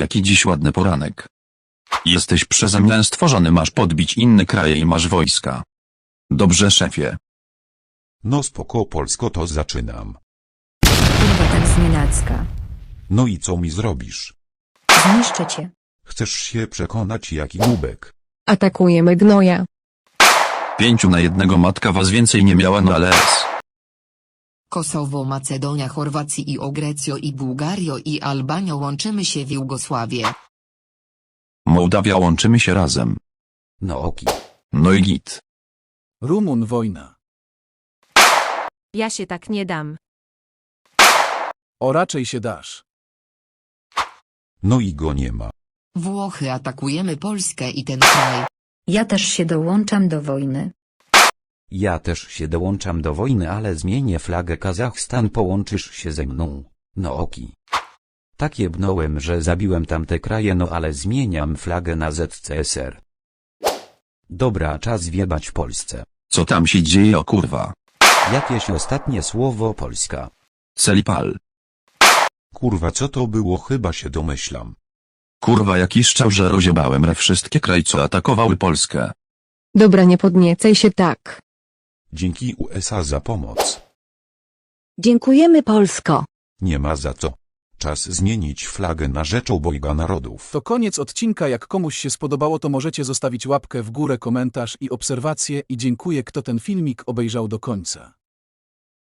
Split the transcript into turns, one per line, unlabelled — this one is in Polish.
O jaki dziś ładny poranek. Jesteś przeze mnie stworzony, masz podbić inne kraje i masz wojska. Dobrze, szefie.
No spoko Polsko to zaczynam.
Kurwa tak znienacka.
No i co mi zrobisz?
Zniszczę cię.
Chcesz się przekonać jaki nubek?
Atakujemy gnoja.
Pięciu na jednego matka was więcej nie miała no ale S.
Kosowo, Macedonia, Chorwacji i o Grecio i Bułgario i Albanio łączymy się w Jugosławię.
Mołdawia łączymy się razem.
No oki.
No i git.
Rumun wojna.
Ja się tak nie dam.
O raczej się dasz.
No i go nie ma.
Włochy atakujemy Polskę i ten kraj.
Ja też się dołączam do wojny.
Ja też się dołączam do wojny, ale zmienię flagę Kazachstan, połączysz się ze mną. No oki. Tak jebnąłem, że zabiłem tamte kraje, no ale zmieniam flagę na ZCSR. Dobra, czas wiebać Polsce.
Co tam się dzieje o kurwa?
Jakieś ostatnie słowo Polska.
Celipal.
Kurwa co to było chyba się domyślam.
Kurwa jaki szczał, że rozjebałem re wszystkie kraje co atakowały Polskę.
Dobra nie podniecaj się tak.
Dzięki USA za pomoc.
Dziękujemy Polsko.
Nie ma za co. Czas zmienić flagę na rzecz obojga narodów.
To koniec odcinka. Jak komuś się spodobało, to możecie zostawić łapkę w górę, komentarz i obserwację. I dziękuję, kto ten filmik obejrzał do końca.